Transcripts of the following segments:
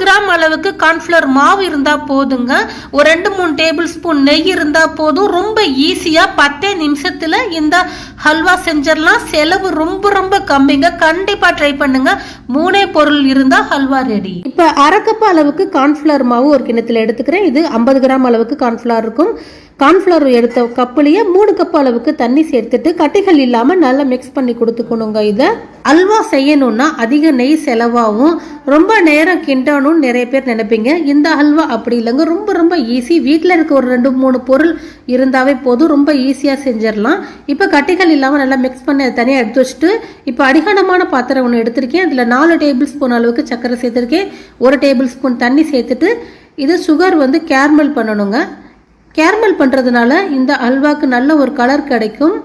Gram அளவுக்கு cornflour மாவு இருந்தா போதுங்க. ஒரு ரெண்டு மூணு டேபிள் ஸ்பூன் நெய் இருந்தா போதும். ரொம்ப ஈஸியா பத்தே நிமிஷத்துல இந்த ஹல்வா செஞ்சிடலாம். செலவு ரொம்ப ரொம்ப கம்மிங்க. கண்டிப்பா ட்ரை பண்ணுங்க. மூணே பொருள் இருந்தா ஹல்வா ரெடி இப்ப அரை கப் அளவுக்கு கார்ன்ஃப்ளவர் மாவு ஒரு கிணத்துல எடுத்துக்கிறேன். இது ஐம்பது கிராம் அளவுக்கு கார்ன்ஃப்ளவர் இருக்கும். கார்ன்ஃப்ளவர் எடுத்த கப்புலேயே மூணு கப் அளவுக்கு தண்ணி சேர்த்துட்டு கட்டிகள் இல்லாமல் நல்லா மிக்ஸ் பண்ணி கொடுத்துக்கணுங்க இதை. அல்வா செய்யணும்னா அதிக நெய் செலவாகும். ரொம்ப நேரம் கிண்டணும்னு நிறைய பேர் நினைப்பீங்க. இந்த அல்வா அப்படி இல்லைங்க. ரொம்ப ரொம்ப ஈஸி வீட்டில் இருக்க ஒரு ரெண்டு மூணு பொருள் இருந்தாவே போதும். ரொம்ப ஈஸியாக செஞ்சிடலாம். இப்போ கட்டிகள் இல்லாமல் நல்லா மிக்ஸ் பண்ணி அதை தனியாக எடுத்து வச்சுட்டு இப்போ அடிகானமான பாத்திரம் ஒன்று எடுத்திருக்கேன். அதில் நாலு டேபிள் ஸ்பூன் அளவுக்கு சர்க்கரை சேர்த்துருக்கேன். ஒரு டேபிள் ஸ்பூன் தண்ணி சேர்த்துட்டு இது சுகர் வந்து கேர்மல் பண்ணணுங்க. கேரமல் பண்ணுறதுனால இந்த அல்வாக்கு நல்ல ஒரு கலர் கிடைக்கும்.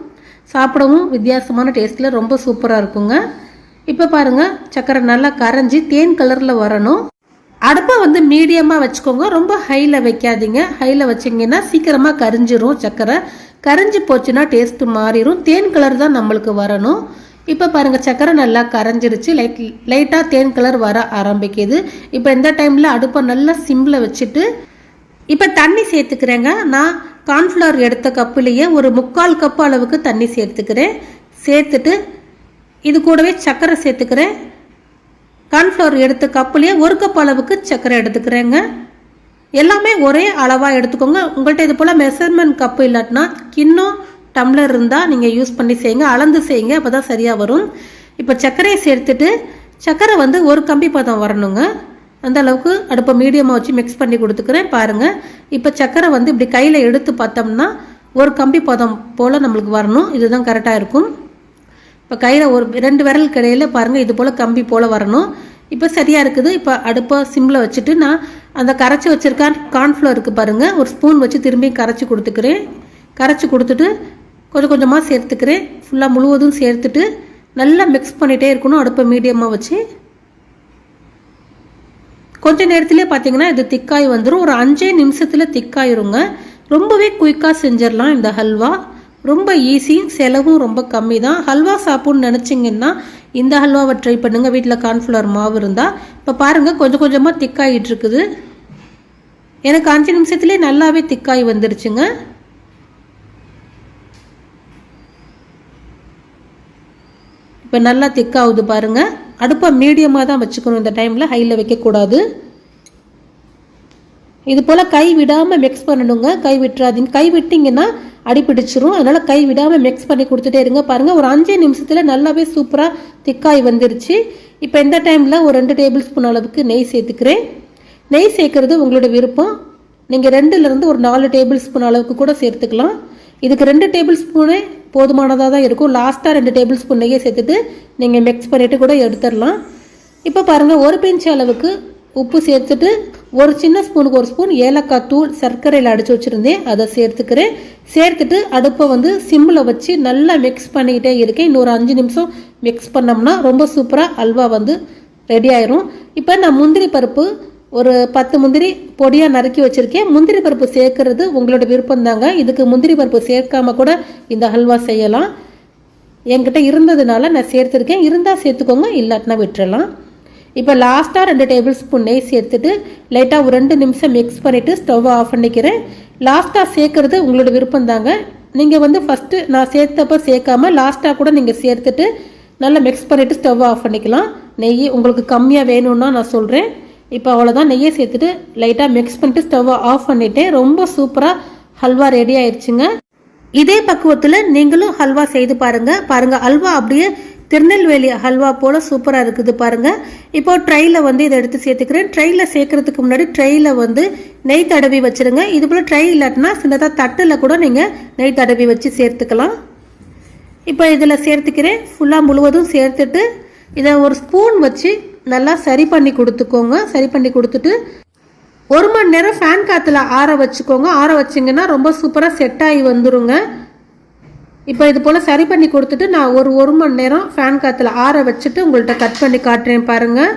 சாப்பிடவும் வித்தியாசமான டேஸ்ட்டில் ரொம்ப சூப்பராக இருக்குங்க. இப்போ பாருங்கள் சக்கரை நல்லா கரைஞ்சி தேன் கலரில் வரணும். அடுப்பை வந்து மீடியமாக வச்சுக்கோங்க. ரொம்ப ஹையில் வைக்காதீங்க. ஹையில் வச்சிங்கன்னா சீக்கிரமாக கரிஞ்சிரும் சக்கரை. கரைஞ்சி போச்சுன்னா டேஸ்ட்டு மாறிடும் தேன் கலர் தான் நம்மளுக்கு வரணும். இப்போ பாருங்கள் சக்கரை நல்லா கரைஞ்சிருச்சு. லைட் லைட்டாக தேன் கலர் வர ஆரம்பிக்குது. இப்போ இந்த டைமில் அடுப்பை நல்லா சிம்மில் வச்சுட்டு இப்போ தண்ணி சேர்த்துக்கிறேங்க. நான் கார்ன்ஃப்ளவர் எடுத்த கப்புலேயே ஒரு முக்கால் கப்பு அளவுக்கு தண்ணி சேர்த்துக்கிறேன். சேர்த்துட்டு இது கூடவே சர்க்கரை சேர்த்துக்கிறேன். கார்ன்ஃப்ளவர் எடுத்த கப்புலேயே ஒரு கப் அளவுக்கு சர்க்கரை எடுத்துக்கிறேங்க. எல்லாமே ஒரே அளவாக எடுத்துக்கோங்க. உங்கள்கிட்ட இது போல் மெஷர்மெண்ட் கப்பு இல்லாட்டினா கிண்ணம் டம்ளர் இருந்தால் நீங்கள் யூஸ் பண்ணி செய்யுங்க. அளந்து செய்யுங்க. அப்போ தான் சரியாக வரும். இப்போ சர்க்கரையை சேர்த்துட்டு சர்க்கரை வந்து ஒரு கம்பி பதம் வரணுங்க. அந்த அளவுக்கு அடுப்பை மீடியமாக வச்சு மிக்ஸ் பண்ணி கொடுத்துக்கிறேன். பாருங்கள் இப்போ சக்கரை வந்து இப்படி கையில் எடுத்து பார்த்தோம்னா ஒரு கம்பி பதம் போல் நம்மளுக்கு வரணும். இதுதான் கரெக்டாக இருக்கும். இப்போ கையில் ஒரு ரெண்டு விரல் கடையில் பாருங்கள் இது போல் கம்பி போல் வரணும். இப்போ சரியாக இருக்குது. இப்போ அடுப்பை சிம்மில் வச்சுட்டு நான் அந்த கரைச்சி வச்சுருக்க இருக்குது பாருங்கள் ஒரு ஸ்பூன் வச்சு திரும்பி கரைச்சி கொடுத்துக்கிறேன். கரைச்சி கொடுத்துட்டு கொஞ்சம் கொஞ்சமாக சேர்த்துக்கிறேன். ஃபுல்லாக முழுவதும் சேர்த்துட்டு நல்லா மிக்ஸ் பண்ணிகிட்டே இருக்கணும். அடுப்பை மீடியமாக வச்சு. கொஞ்ச நேரத்திலே பார்த்தீங்கன்னா இது திக்காய் வந்துடும் ஒரு அஞ்சே நிமிஷத்தில் திக்காயிருங்க. ரொம்பவே குயிக்காக செஞ்சிடலாம் இந்த ஹல்வா. ரொம்ப ஈஸி செலவும் ரொம்ப கம்மி தான் ஹல்வா சாப்பிட்ணுன்னு நினச்சிங்கன்னா இந்த ஹல்வாவை ட்ரை பண்ணுங்கள் வீட்டில் கார்ன்ஃப்ளவர் மாவு இருந்தால் இப்போ பாருங்கள் கொஞ்சம் கொஞ்சமாக திக்காயிட்டு இருக்குது. எனக்கு அஞ்சு நிமிஷத்துலேயே நல்லாவே திக்காய் வந்துருச்சுங்க. இப்போ நல்லா திக்காகுது பாருங்கள் அடுப்பை மீடியமாக தான் வச்சுக்கணும் இந்த டைமில் ஹையில் வைக்கக்கூடாது. இது போல் கை விடாமல் மிக்ஸ் பண்ணணுங்க. கை விட்டுறாதீங்க. கை விட்டிங்கன்னா அடி பிடிச்சிரும் அதனால் கை விடாமல் மிக்ஸ் பண்ணி கொடுத்துட்டே இருங்க பாருங்கள் ஒரு அஞ்சு நிமிஷத்தில் நல்லாவே சூப்பராக திக்காய் வந்துருச்சு. இப்போ இந்த டைமில் ஒரு ரெண்டு டேபிள் ஸ்பூன் அளவுக்கு நெய் சேர்த்துக்கிறேன். நெய் சேர்க்கறது உங்களோட விருப்பம். நீங்கள் ரெண்டுலேருந்து ஒரு நாலு டேபிள் ஸ்பூன் அளவுக்கு கூட சேர்த்துக்கலாம். இதுக்கு ரெண்டு டேபிள் ஸ்பூனே போதுமானதாக தான் இருக்கும். லாஸ்ட்டாக ரெண்டு டேபிள் ஸ்பூன் நெய்யை சேர்த்துட்டு நீங்கள் மிக்ஸ் பண்ணிவிட்டு கூட எடுத்துடலாம். இப்போ பாருங்கள் ஒரு பிஞ்ச் அளவுக்கு உப்பு சேர்த்துட்டு ஒரு சின்ன ஸ்பூனுக்கு ஒரு ஸ்பூன் ஏலக்காய் தூள் சர்க்கரையில் அடித்து வச்சுருந்தேன். அதை சேர்த்துக்கிறேன். சேர்த்துட்டு அடுப்பை வந்து சிம்மில் வச்சு நல்லா மிக்ஸ் பண்ணிக்கிட்டே இருக்கேன். இன்னொரு அஞ்சு நிமிஷம் மிக்ஸ் பண்ணோம்னா ரொம்ப சூப்பராக அல்வா வந்து ரெடி ஆயிரும். இப்போ நான் முந்திரி பருப்பு ஒரு பத்து முந்திரி பொடியாக நறுக்கி வச்சுருக்கேன். முந்திரி பருப்பு சேர்க்கறது உங்களோட விருப்பம் தாங்க இதுக்கு முந்திரி பருப்பு சேர்க்காம கூட இந்த ஹல்வா செய்யலாம். என்கிட்ட இருந்ததுனால நான் சேர்த்துருக்கேன். இருந்தால் சேர்த்துக்கோங்க இல்லாட்டினா விட்டுறலாம். இப்போ லாஸ்ட்டாக ரெண்டு டேபிள் ஸ்பூன் நெய் சேர்த்துட்டு லைட்டாக ஒரு ரெண்டு நிமிஷம் மிக்ஸ் பண்ணிவிட்டு ஸ்டவ் ஆஃப் பண்ணிக்கிறேன். லாஸ்ட்டாக சேர்க்குறது உங்களோட விருப்பம் தாங்க நீங்கள் வந்து ஃபஸ்ட்டு நான் சேர்த்தப்போ சேர்க்காம லாஸ்ட்டாக கூட நீங்கள் சேர்த்துட்டு நல்லா மிக்ஸ் பண்ணிவிட்டு ஸ்டவ் ஆஃப் பண்ணிக்கலாம். நெய் உங்களுக்கு கம்மியாக வேணும்னா நான் சொல்கிறேன் இப்போ அவ்வளோதான் நெய்யை சேர்த்துட்டு லைட்டாக மிக்ஸ் பண்ணிட்டு ஸ்டவ்வை ஆஃப் பண்ணிட்டேன் ரொம்ப சூப்பராக ஹல்வா ரெடி ஆயிடுச்சுங்க இதே பக்குவத்தில் நீங்களும் ஹல்வா செய்து பாருங்கள் பாருங்கள் ஹல்வா அப்படியே திருநெல்வேலி ஹல்வா போல் சூப்பராக இருக்குது பாருங்கள் இப்போ ட்ரையில் வந்து இதை எடுத்து சேர்த்துக்கிறேன். ட்ரையில் சேர்க்கறதுக்கு முன்னாடி ட்ரையில் வந்து நெய் தடவி வச்சுருங்க. இது போல் ட்ரை இல்லாட்டினா சின்னதாக தட்டில் கூட நீங்கள் நெய் தடவி வச்சு சேர்த்துக்கலாம். இப்போ இதில் சேர்த்துக்கிறேன். ஃபுல்லாக முழுவதும் சேர்த்துட்டு இதை ஒரு ஸ்பூன் வச்சு நல்லா சரி பண்ணி கொடுத்துக்கோங்க. சரி பண்ணி கொடுத்துட்டு ஒரு மணி நேரம் ஃபேன் காற்றுல ஆற வச்சுக்கோங்க. ஆற வச்சிங்கன்னா ரொம்ப சூப்பராக செட் ஆகி வந்துருங்க. இப்போ இது போல் சரி பண்ணி கொடுத்துட்டு நான் ஒரு ஒரு மணி நேரம் ஃபேன் காற்றுல ஆற வச்சுட்டு உங்கள்கிட்ட கட் பண்ணி காட்டுறேன் பாருங்கள்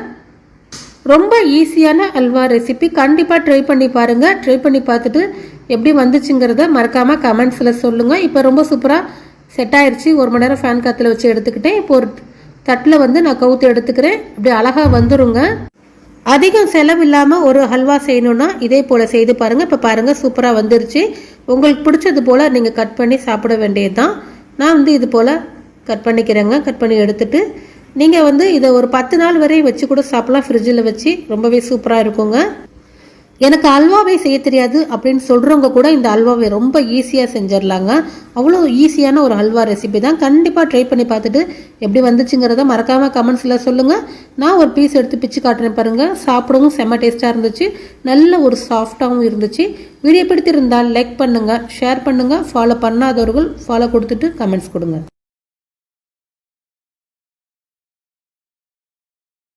ரொம்ப ஈஸியான அல்வா ரெசிபி கண்டிப்பாக ட்ரை பண்ணி பாருங்கள் ட்ரை பண்ணி பார்த்துட்டு எப்படி வந்துச்சுங்கிறத மறக்காமல் கமெண்ட்ஸில் சொல்லுங்கள் இப்போ ரொம்ப சூப்பராக செட் ஆயிடுச்சு ஒரு மணி நேரம் ஃபேன் காற்றுல வச்சு எடுத்துக்கிட்டேன். இப்போ ஒரு தட்டில் வந்து நான் கவுத்து எடுத்துக்கிறேன். இப்படி அழகாக வந்துருங்க. அதிகம் செலவு இல்லாமல் ஒரு ஹல்வா செய்யணும்னா இதே போல் செய்து பாருங்கள் இப்போ பாருங்கள் சூப்பராக வந்துருச்சு. உங்களுக்கு பிடிச்சது போல் நீங்கள் கட் பண்ணி சாப்பிட வேண்டியது தான் நான் வந்து இது போல் கட் பண்ணிக்கிறேங்க. கட் பண்ணி எடுத்துட்டு நீங்கள் வந்து இதை ஒரு பத்து நாள் வரை வச்சு கூட சாப்பிட்லாம். ஃப்ரிட்ஜில் வச்சு ரொம்பவே சூப்பராக இருக்குங்க. எனக்கு அல்வாவே செய்ய தெரியாது அப்படின்னு சொல்கிறவங்க கூட இந்த அல்வாவை ரொம்ப ஈஸியாக செஞ்சிடலாங்க. அவ்வளோ ஈஸியான ஒரு அல்வா ரெசிபி தான். கண்டிப்பாக ட்ரை பண்ணி பார்த்துட்டு எப்படி வந்துச்சுங்கிறத மறக்காமல் கமெண்ட்ஸில் சொல்லுங்கள் நான் ஒரு பீஸ் எடுத்து பிச்சு காட்டுறேன் பாருங்கள் சாப்பிடவும் செம்ம டேஸ்ட்டாக இருந்துச்சு. நல்ல ஒரு சாஃப்டாகவும் இருந்துச்சு. வீடியோ பிடித்திருந்தால் லைக் பண்ணுங்கள் ஷேர் பண்ணுங்கள் ஃபாலோ பண்ணாதவர்கள் ஃபாலோ கொடுத்துட்டு கமெண்ட்ஸ் கொடுங்க.